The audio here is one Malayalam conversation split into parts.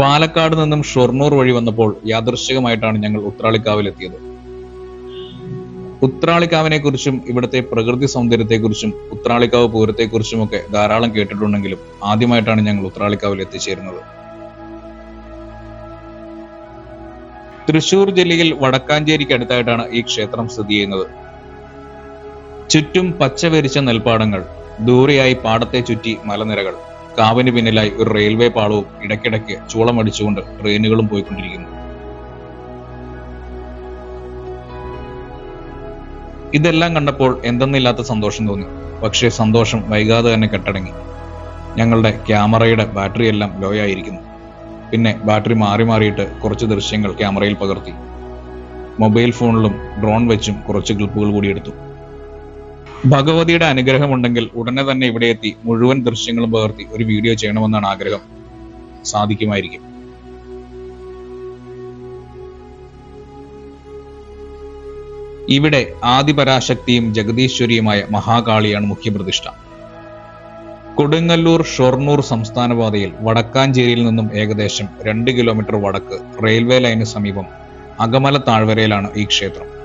പാലക്കാട് നിന്നും ഷൊർണൂർ വഴി വന്നപ്പോൾ യാദൃശ്ചികമായിട്ടാണ് ഞങ്ങൾ ഉത്രാളിക്കാവിലെത്തിയത്. ഉത്രാളിക്കാവിനെ കുറിച്ചും ഇവിടുത്തെ പ്രകൃതി സൗന്ദര്യത്തെക്കുറിച്ചും ഉത്രാളിക്കാവ് പൂരത്തെക്കുറിച്ചുമൊക്കെ ധാരാളം കേട്ടിട്ടുണ്ടെങ്കിലും ആദ്യമായിട്ടാണ് ഞങ്ങൾ ഉത്രാളിക്കാവിൽ എത്തിച്ചേരുന്നത്. തൃശൂർ ജില്ലയിൽ വടക്കാഞ്ചേരിക്ക് അടുത്തായിട്ടാണ് ഈ ക്ഷേത്രം സ്ഥിതി ചെയ്യുന്നത്. ചുറ്റും പച്ചവരിച്ച നെൽപ്പാടങ്ങൾ ദൂരെയായി പാടത്തെ ചുറ്റി മലനിരകൾ കാവിന് പിന്നിലായി ഒരു റെയിൽവേ പാളവും ഇടയ്ക്കിടയ്ക്ക് ചൂളമടിച്ചുകൊണ്ട് ട്രെയിനുകളും പോയിക്കൊണ്ടിരിക്കുന്നു. ഇതെല്ലാം കണ്ടപ്പോൾ എന്തെന്നില്ലാത്ത സന്തോഷം തോന്നി. പക്ഷേ സന്തോഷം വൈകാതെ തന്നെ കെട്ടടങ്ങി. ഞങ്ങളുടെ ക്യാമറയുടെ ബാറ്ററി എല്ലാം ലോ ആയിരിക്കുന്നു. പിന്നെ ബാറ്ററി മാറി മാറിയിട്ട് കുറച്ച് ദൃശ്യങ്ങൾ ക്യാമറയിൽ പകർത്തി. മൊബൈൽ ഫോണിലും ഡ്രോൺ വെച്ചും കുറച്ച് ക്ലിപ്പുകൾ കൂടി എടുത്തു. ഭഗവതിയുടെ അനുഗ്രഹം ഉണ്ടെങ്കിൽ ഉടനെ തന്നെ ഇവിടെ എത്തി മുഴുവൻ ദൃശ്യങ്ങളും പകർത്തി ഒരു വീഡിയോ ചെയ്യണമെന്നാണ് ആഗ്രഹം. സാധിക്കുമായിരിക്കും. ഇവിടെ ആദിപരാശക്തിയും ജഗദീശ്വരിയുമായ മഹാകാളിയാണ് മുഖ്യപ്രതിഷ്ഠ. കൊടുങ്ങല്ലൂർ ഷൊർണൂർ സംസ്ഥാന പാതയിൽ വടക്കാഞ്ചേരിയിൽ നിന്നും ഏകദേശം രണ്ട് കിലോമീറ്റർ വടക്ക് റെയിൽവേ ലൈന് സമീപം അകമല താഴ്വരയിലാണ് ഈ ക്ഷേത്രം.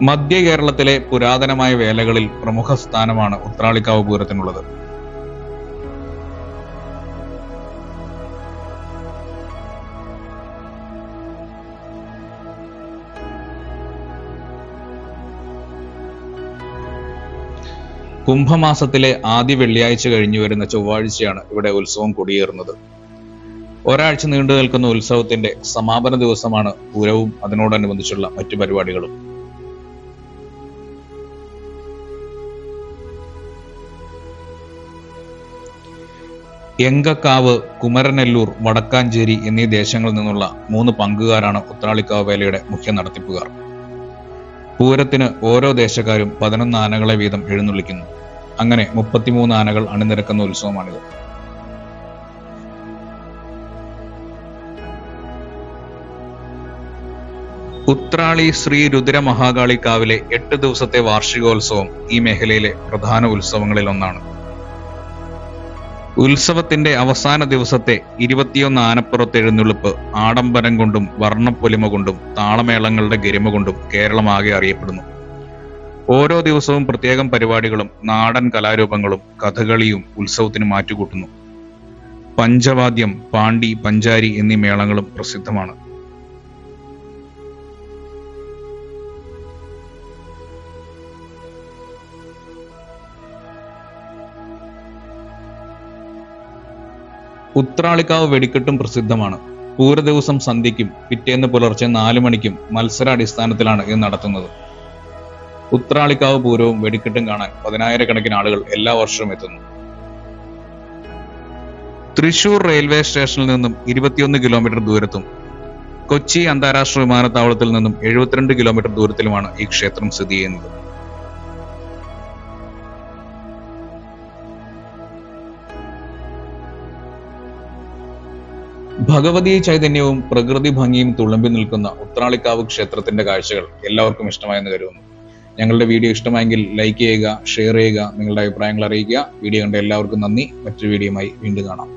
മധ്യ കേരളത്തിലെ പുരാതനമായ വേലകളിൽ പ്രമുഖ സ്ഥാനമാണ് ഉത്രാളിക്കാവ് പൂരത്തിനുള്ളത്. കുംഭമാസത്തിലെ ആദ്യ വെള്ളിയാഴ്ച കഴിഞ്ഞു വരുന്ന ചൊവ്വാഴ്ചയാണ് ഇവിടെ ഉത്സവം കൊടിയേറുന്നത്. ഒരാഴ്ച നീണ്ടു നിൽക്കുന്ന ഉത്സവത്തിന്റെ സമാപന ദിവസമാണ് പൂരവും അതിനോടനുബന്ധിച്ചുള്ള മറ്റു പരിപാടികളും. എങ്കക്കാവ് കുമരനെല്ലൂർ വടക്കാഞ്ചേരി എന്നീ ദേശങ്ങളിൽ നിന്നുള്ള മൂന്ന് പങ്കുകാരാണ് ഉത്രാളിക്കാവ് വേലയുടെ മുഖ്യ നടത്തിപ്പുകാർ. പൂരത്തിന് ഓരോ ദേശക്കാരും പതിനൊന്ന് ആനകളെ വീതം എഴുന്നള്ളിക്കുന്നു. അങ്ങനെ മുപ്പത്തിമൂന്ന് ആനകൾ അണിനിരക്കുന്ന ഉത്സവമാണിത്. ഉത്രാളി ശ്രീ രുദ്ര മഹാകാളിക്കാവിലെ എട്ട് ദിവസത്തെ വാർഷികോത്സവം ഈ മേഖലയിലെ പ്രധാന ഉത്സവങ്ങളിൽ ഒന്നാണ് ഉത്സവത്തിന്റെ അവസാന ദിവസത്തെ ഇരുപത്തിയൊന്ന് ആനപ്പുറത്ത് എഴുന്നള്ളിപ്പ് ആഡംബരം കൊണ്ടും വർണപ്പൊലിമ കൊണ്ടും താളമേളങ്ങളുടെ ഗരിമ കൊണ്ടും കേരളമാകെ അറിയപ്പെടുന്നു. ഓരോ ദിവസവും പ്രത്യേകം പരിപാടികളും നാടൻ കലാരൂപങ്ങളും കഥകളിയും ഉത്സവത്തിന് മാറ്റുകൂട്ടുന്നു. പഞ്ചവാദ്യം പാണ്ടി പഞ്ചാരി എന്നീ മേളങ്ങളും പ്രസിദ്ധമാണ്. ഉത്രാളിക്കാവ് വെടിക്കെട്ടും പ്രസിദ്ധമാണ്. പൂരദിവസം സന്ധ്യയ്ക്കും പിറ്റേന്ന് പുലർച്ചെ നാലു മണിക്കും മത്സരാടിസ്ഥാനത്തിലാണ് ഇത് നടത്തുന്നത്. ഉത്രാളിക്കാവ് പൂരവും വെടിക്കെട്ടും കാണാൻ പതിനായിരക്കണക്കിന് ആളുകൾ എല്ലാ വർഷവും എത്തുന്നു. തൃശൂർ റെയിൽവേ സ്റ്റേഷനിൽ നിന്നും ഇരുപത്തിയൊന്ന് കിലോമീറ്റർ ദൂരത്തും കൊച്ചി അന്താരാഷ്ട്ര വിമാനത്താവളത്തിൽ നിന്നും എഴുപത്തിരണ്ട് കിലോമീറ്റർ ദൂരത്തിലുമാണ് ഈ ക്ഷേത്രം സ്ഥിതി ചെയ്യുന്നത്. ഭഗവതി ചൈതന്യവും പ്രകൃതി ഭംഗിയും തുളുമ്പി നിൽക്കുന്ന ഉത്രാളിക്കാവ് ക്ഷേത്രത്തിന്റെ കാഴ്ചകൾ എല്ലാവർക്കും ഇഷ്ടമായെന്ന് കരുതുന്നു. ഞങ്ങളുടെ വീഡിയോ ഇഷ്ടമായെങ്കിൽ ലൈക്ക് ചെയ്യുക ഷെയർ ചെയ്യുക നിങ്ങളുടെ അഭിപ്രായങ്ങൾ അറിയിക്കുക. വീഡിയോ കണ്ട എല്ലാവർക്കും നന്ദി. മറ്റൊരു വീഡിയോയുമായി വീണ്ടും കാണാം.